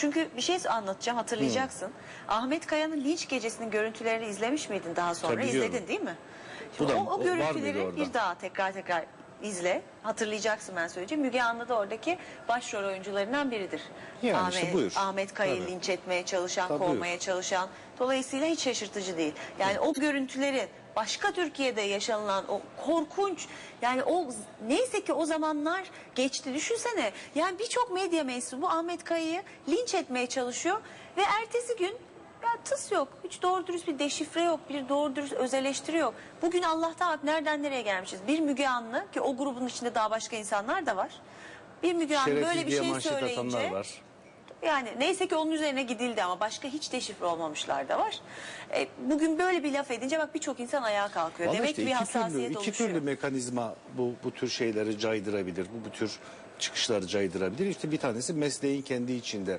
Çünkü bir şey anlatacağım hatırlayacaksın. Ahmet Kaya'nın linç gecesinin görüntülerini izlemiş miydin daha sonra? Tabii. İzledin değil mi? Şimdi da- o, o o görüntüleri bir daha tekrar tekrar izle. Hatırlayacaksın ben söyleyeceğim. Müge Anlı da oradaki başrol oyuncularından biridir. Yani Ahmet, işte buyur. Ahmet Kaya'yı Tabii. linç etmeye çalışan, Tabii kovmaya çalışan. Dolayısıyla hiç şaşırtıcı değil. Yani o görüntülerin başka Türkiye'de yaşanılan o korkunç yani o neyse ki o zamanlar geçti düşünsene. Yani birçok medya mensubu Ahmet Kaya'yı linç etmeye çalışıyor ve ertesi gün ya tıs yok. Hiç doğru dürüst bir deşifre yok. Bir doğru dürüst öz eleştiri yok. Bugün Allah'tan nereden nereye gelmişiz. Bir Müge Anlı ki o grubun içinde daha başka insanlar da var. Bir Müge Anlı Şerefsiz böyle bir diye şey manşet söyleyince var. yani neyse ki onun üzerine gidildi ama başka hiç deşifre olmamışlar da var. E, bugün böyle bir laf edince bak birçok insan ayağa kalkıyor. Vallahi Demek işte ki bir iki hassasiyet türlü, iki oluşuyor. türlü mekanizma bu, bu tür şeyleri caydırabilir. Bu, bu tür çıkışları caydırabilir. İşte bir tanesi mesleğin kendi içinde